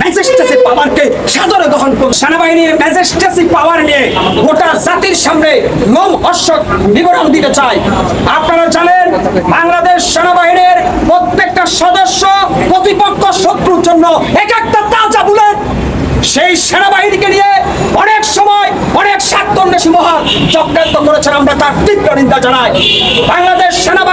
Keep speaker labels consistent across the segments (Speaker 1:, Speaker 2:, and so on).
Speaker 1: ম্যাজেস্টেসি পাওয়ারকে সাদরে গ্রহণ করুন। সেনাবাহিনীর ম্যাজেস্টেসি পাওয়ার নিয়ে গোটা জাতির সামনে লোম হর্ষক বিবরণ দিতে চাই। আপনারা জানেন, বাংলাদেশ সেনাবাহিনীর প্রত্যেকটা সদস্য প্রতিপক্ষ শত্রুর জন্য এক একটা তাজা বুলেট। সেই সেনাবাহিনীকে নিয়ে অনেক সময় অনেক স্বার্থন্বেষী মহান চক্রান্ত করেছেন। আমরা তার তীব্র নিন্দা জানাই। বাংলাদেশ সেনাবাহিনীর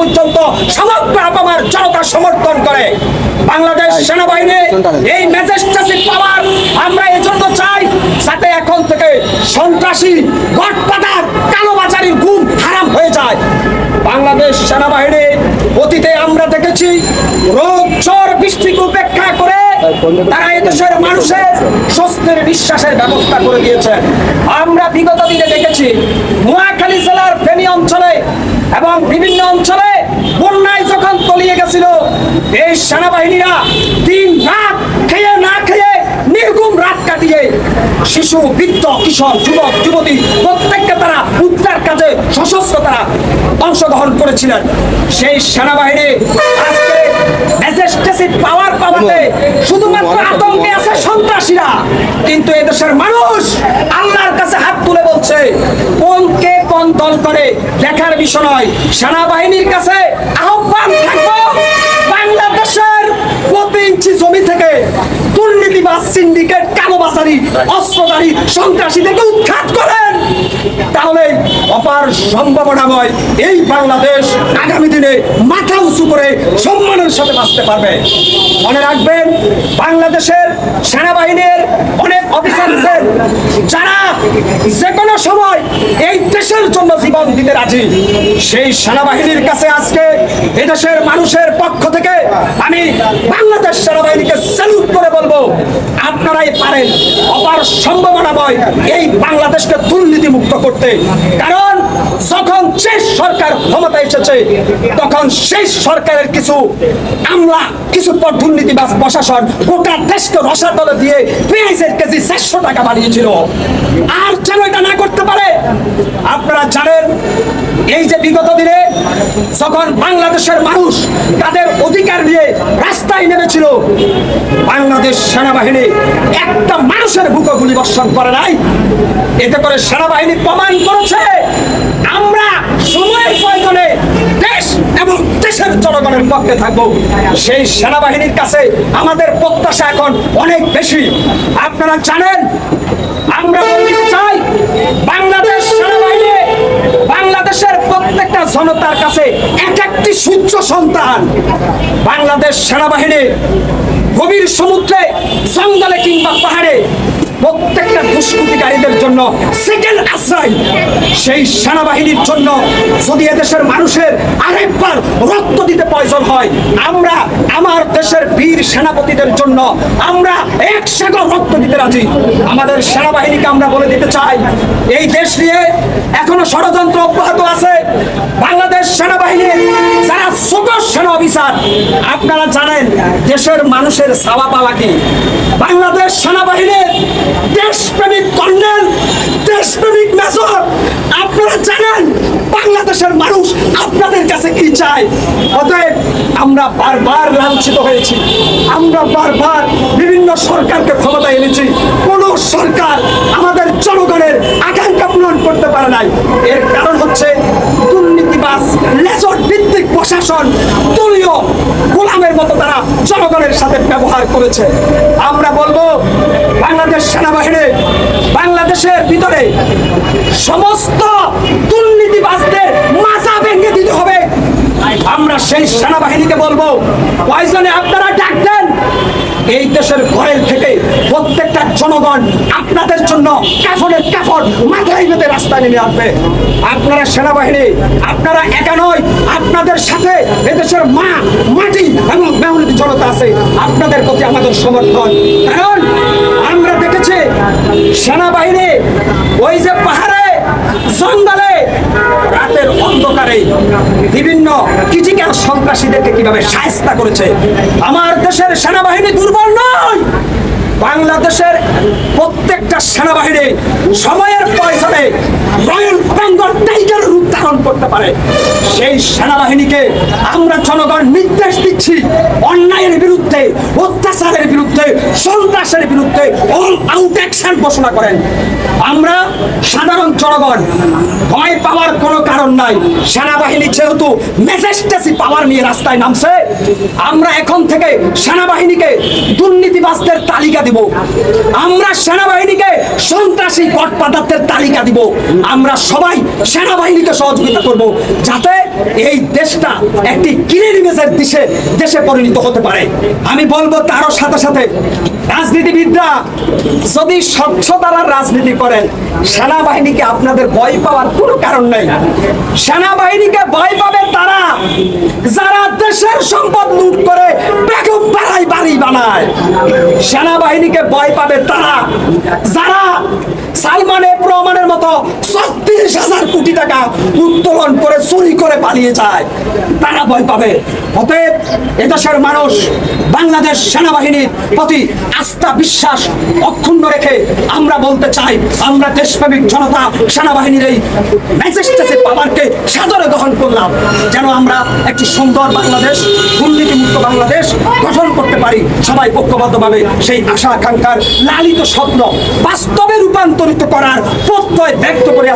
Speaker 1: পর্যন্ত সমগ্র আপামার জনতা সমর্থন করে। বাংলাদেশ সেনাবাহিনীর এই ম্যাজেস্টেসি পাওয়ার আমরা এজন্য চাই যাতে এখন থেকে সন্ত্রাসী গটপাদার কালোবাজারির গুম হারাম হয়ে যায়। বাংলাদেশ সেনাবাহিনী, অতীতে আমরা দেখেছি রোদ চর বৃষ্টিকে উপেক্ষা করে তারা এদেশের মানুষের স্বস্তির বিশ্বাসের ব্যবস্থা করে দিয়েছে। আমরা বিগত দিনে দেখেছি, নোয়াখালী জেলার ফেনী অঞ্চলে এবং বিভিন্ন অঞ্চলে বন্যায় যখন তলিয়ে গেছিল, এই সেনাবাহিনীরা দিন রাত খেয়ে না খেয়ে নির্গুম রাত কাটিয়ে শিশু, বৃদ্ধ, কিশোর, যুবক, যুবতী, প্রত্যেককে তারা উদ্ধার কাজে সশস্ত্র তারা অংশগ্রহণ করেছিলেন। সেই সেনাবাহিনী পাওয়ার পাওয়াতে শুধুমাত্র আতঙ্কে আছে সন্ত্রাসীরা, কিন্তু এদেশের মানুষ আল্লাহর কাছে হাত তুলে বলছে কোন কে কোন দল করে দেখার বিষয় নয়। সেনাবাহিনীর কাছে আহ্বান থাকব, বাংলাদেশের প্রতি ইঞ্চি জমি থেকে দুর্নীতিবাজ সিন্ডিকেট কালোবাজারি অস্ত্রধারী সন্ত্রাসীদেরকে উৎখাত করেন। তাহলে অপার সম্ভাবনাময় এই বাংলাদেশ আগামী দিনে মাথা উঁচু করে সম্মানের সাথে বাঁচতে পারবে। মনে রাখবেন, বাংলাদেশের সেনাবাহিনীর অনেক অফিসার আছেন যারা যে কোনো সময় এই দেশের জন্য জীবন দিতে রাজি, সেই সেনাবাহিনীর কাছে আজকে এদেশের মানুষের পক্ষ থেকে আমি বাংলাদেশ সেনাবাহিনীকে স্যালুট করে বলব। আপনারাই পারেন। অপার সম্ভাবনাময় এই বাংলাদেশকে দুর্নীতি মুক্ত করতে। কারণ যখন শেষ সরকার ক্ষমতা এসেছে, তখন শেষ সরকারের কিছু আমলা, কিছু পর দুর্নীতিবাজ প্রশাসন গোটা দেশকে রসাতলে দিয়ে পেঁয়াজের কেজি চারশো টাকা বাড়িয়েছিল আর যেন এটা না করতে পারে আপনারা জানেন এই যে বিগত দিনে যখন বাংলাদেশের মানুষ তাদের অধিকার নিয়ে নেমেছিল বাংলাদেশ সেনাবাহিনী একটা মানুষের বুকে গুলি বর্ষণ করে নাই। এতে করে সেনাবাহিনী প্রমাণ করেছে, আমরা সময়ের প্রয়োজনে দেশ এবং দেশের জনগণের পক্ষে থাকব। সেই সেনাবাহিনীর কাছে আমাদের প্রত্যাশা এখন অনেক বেশি। আপনারা জানেন, আমরা চাই, বাংলাদেশ প্রত্যেকটা জনতার কাছে এক একটি সূর্য সন্তান বাংলাদেশ সেনাবাহিনী গভীর সমুদ্রে, জঙ্গলে কিংবা পাহাড়ে প্রত্যেকটা দুষ্কৃতিকারীদের জন্য সেকেন্ড আশ্রয়। সেই সেনাবাহিনীর জন্য যদি এদেশের মানুষের আরেকবার রক্ত দিতে প্রয়োজন হয়, আমরা আমার দেশের বীর সেনাপতিদের জন্য আমরা এক সাগর রক্ত দিতে রাজি। আমাদের সেনাবাহিনীকে আমরা বলে দিতে চাই, এই দেশ নিয়ে এখনও ষড়যন্ত্র অব্যাহত আছে? বাংলাদেশ সেনাবাহিনীর যারা সকল সেনা অফিসার আপনারা জানেন দেশের মানুষের চাওয়া পাওয়া কি? বাংলাদেশ সেনাবাহিনীর দেশপ্রেমিক কর্নেল, দেশপ্রেমিক মেজর, আপনারা জানেন বাংলাদেশের মানুষ আপনাদের কাছে কি চায়? অতএব আমরা বারবার লাঞ্ছিত হয়েছি। আমরা বারবার বিভিন্ন সরকারকে ক্ষমতা এনেছি। কোন সরকার আমাদের জনগণের পারে নাই। এর কারণ হচ্ছে দুর্নীতিবাজ লেজর ভিত্তিক প্রশাসন দলীয় গোলামের মতো তারা জনগণের সাথে ব্যবহার করেছে। আমরা বলব, বাংলাদেশ সেনাবাহিনী বাংলাদেশের ভিতরে সমস্ত দুর্নীতিবাসদের মাথা ভেঙে দিতে হবে। আমরা সেই সেনাবাহিনীকে বলব, কয়জনে আপনারা ডাক দেন? এই দেশের ঘরের থেকে প্রত্যেকটা জনগণ আপনাদের জন্য কাফনের কাফন মাথায় বেঁধে রাস্তায় নেমে আসবে। আপনারা সেনাবাহিনী, আপনারা একা নয় আপনাদের সাথে এদেশের মা, মাটি এবং মেহনতি জনতা আছে। আপনাদের প্রতি আমাদের সমর্থন। কারণ আমরা দেখেছি সেনাবাহিনী ওই যে পাহাড়ে, জঙ্গলে, রাতের অন্ধকারে বিভিন্ন ক্রিটিক্যাল সন্ত্রাসীদেরকে কীভাবে সাহস্তা করেছে। আমার দেশের সেনাবাহিনী দুর্বল নয়। বাংলাদেশের প্রত্যেকটা সেনাবাহিনী সময়ের পয়সাতে রয়্যাল বেঙ্গল টাইগার রূপ ধারণ করতে পারে। সেই সেনাবাহিনীকে আমরা জনগণ নির্দেশ দিচ্ছি। অত্যাচারের বিরুদ্ধে, সন্ত্রাসের বিরুদ্ধে অল আউট অ্যাকশন ঘোষণা করেন। আমরা সাধারণ জনগণ, ভয় পাওয়ার কোনো কারণ নাই। সেনাবাহিনী যেহেতু মেজেস্টেসি পাওয়ার নিয়ে রাস্তায় নামছে, আমরা এখন থেকে সেনাবাহিনীকে দুর্নীতিবাজদের তালিকা দিব। আমরা সেনাবাহিনীকে সন্ত্রাসী গডপাদারদের তালিকা দিব। আমরা সবাই সেনাবাহিনীকে সহযোগিতা করব, যাতে এই দেশটা একটি ক্লিন ইমেজের দিশে দেশে পরিণত হতে পারে। আমি বলব তারও সাথে সাথে রাজনীতিবিদরা যদি স্বচ্ছতার রাজনীতি করেন, সেনাবাহিনীকে আপনাদের ভয় পাওয়ার কোনো কারণ নেই। সেনাবাহিনীকে ভয় পাবে তারা যারা দেশের সম্পদ লুট করে বেগম পাড়ায় বাড়ি বানায়। সেনাবাহিনীকে ভয় পাবে তারা যারা সালমান এফ রহমানের মতো ছত্রিশ হাজার কোটি টাকা উত্তোলন করে, চুরি করে পালিয়ে যায়। তারা ভয় পাবে। অতএব এদেশের মানুষ, বাংলাদেশ সেনাবাহিনীর প্রতি আস্থা, বিশ্বাস অক্ষুণ্ণ রেখে আমরা বলতে চাই, আমরা দেশপ্রেমিক জনতা সেনাবাহিনীর এই ম্যাজিস্ট্রেসি পাওয়ারকে সাদরে গ্রহণ করলাম, যেন আমরা একটি সুন্দর বাংলাদেশ, দুর্নীতিমুক্ত বাংলাদেশ গঠন করতে পারি। সবাই ঐক্যবদ্ধভাবে সেই আশা আকাঙ্ক্ষার লালিত স্বপ্ন বাস্তবে রূপান্তরিত করার প্রত্যয় ব্যক্ত করে